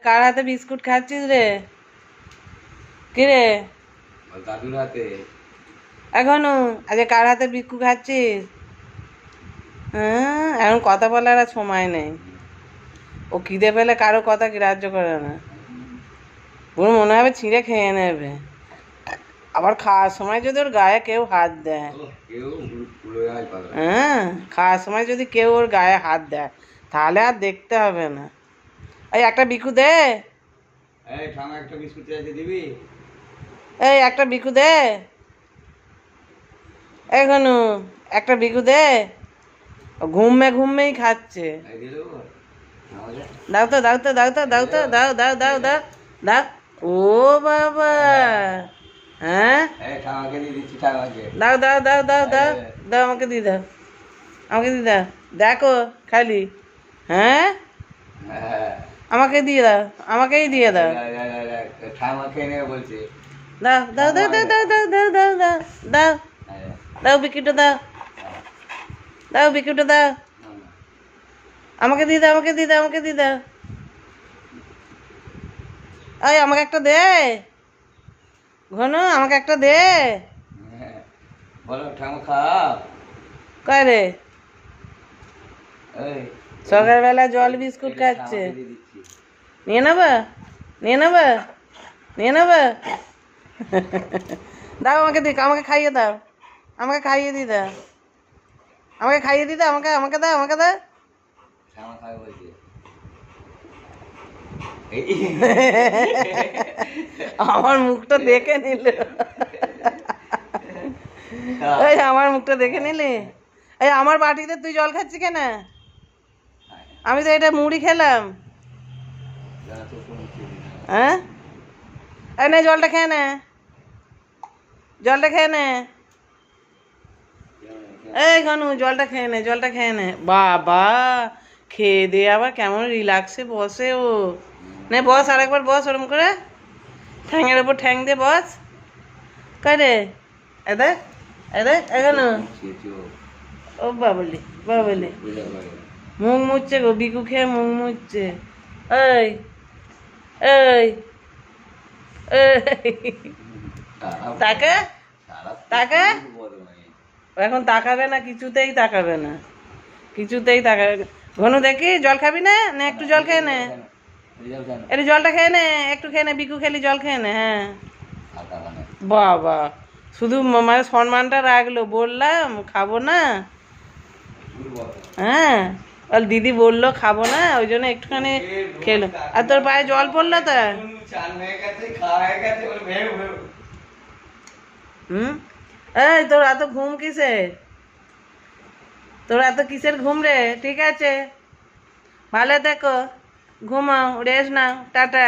কার হাতে বিস্কুট খাচ্ছিস রে? কি রে? দাদুর হাতে। এখনও? আজকে কার হাতে বিস্কুট খাচ্ছিস? হ্যাঁ এখন কথা বলার আর সময় নেই। ও খিদে পেলে কারও কথা গ্রাহ্য করে না। পুরো মনে হবে ছিঁড়ে খেয়ে নেবে। আবার খাওয়ার সময় যদি ওর গায়ে কেউ হাত দেয়। হ্যাঁ খাওয়ার সময় যদি কেউ ওর গায়ে হাত দেয় তাহলে আর দেখতে হবে না। এই একটা বিকু দে। এই ঠামা একটা বিস্কুট চাইতে দিবি? এই একটা বিকু দে। এখনও একটা বিকু দে। ঘুমে ঘুমেই খাচ্ছে। দাও তো দাও তো দাও তো দাও তো দাও দাও দাও দাও দাও। ও বাবা। হ্যাঁ? দাও দাও দাও দাও দাও। দাও আমাকে দিয়ে দাও। আমাকে দিয়ে দাও। দেখো খালি। হ্যাঁ? হ্যাঁ। আমাকে দিয়ে দাও আমাকেই দিয়ে দাও। ঠামা খেয়ে নেবে বলছে। দাও দাও দাও দাও দাও দাও দাও দাও দাও দাও। দাও বিকিটা দাও। দাও বিকিটা দাও। না, না। আমাকে দিয়ে দাও আমাকে দিয়ে দাও আমাকে দিয়ে দাও। এই আমাকে একটা দে। ঘন আমাকে একটা দে। হ্যাঁ। বলো ঠামা খাও। কয় রে? সকালবেলা জল বিস্কুট খাচ্ছে। নিয়ে নেবা? নিয়ে নেবা? নিয়ে নেবা? দাও আমাকে দিক আমাকে খাইয়ে দাও। আমাকে খাইয়ে দি দাও। আমাকে খাইয়ে দি দাও আমাকে আমাকে দাও আমাকে দাও। এই। আমার মুখটা দেখে নিল। এই আমার মুখটা দেখে নিলি? এই আমার বাটিতে তুই জল খাচ্ছি কেন? আমি তো এটা মুড়ি খেলাম। হ্যাঁ? জলটা খেয়ে নে। জলটা খেয়ে নে। এই ঘনু জলটা খেয়ে নে জলটা খেয়ে নে। বাবা খেয়ে দিয়ে আবার কেমন রিল্যাক্সে বসে ও। নে বস আরেকবার বস ওরম করে। ঠ্যাঙের ওপর ঠ্যাং দে বস। করে এ দেখ এ দেখ এখানো ও, বাবলি বাবলি। মুখ মুচ্ছে গো বিকু খেয়ে মুখ মুচ্ছে এই এই তাকে তাকে? এখন তাকাবে না, কিছুতেই তাকাবে না কিছুতেই তাকাবে। ঘনু, দেখি, জল খাবি না না, একটু জল খেয়ে নে? একটু জলটা খেয়ে নে, একটু খেয়ে নে বিকু খেলি, জল খেয়ে নে হ্যাঁ। বাবা, শুধু মানে সম্মানটা রাখল, বললাম, খাব না হ্যাঁ বল দিদি বলল খাব না ওই জন্য একটুখানি খেলো। আর তোর পায়ে জল পড়ল তা। হুম এই তোর এত ঘুম কিসে তোর এত কিসের ঘুম রে? ঠিক আছে। ভালো দেখো ঘুমাও রেস নাও টাটা।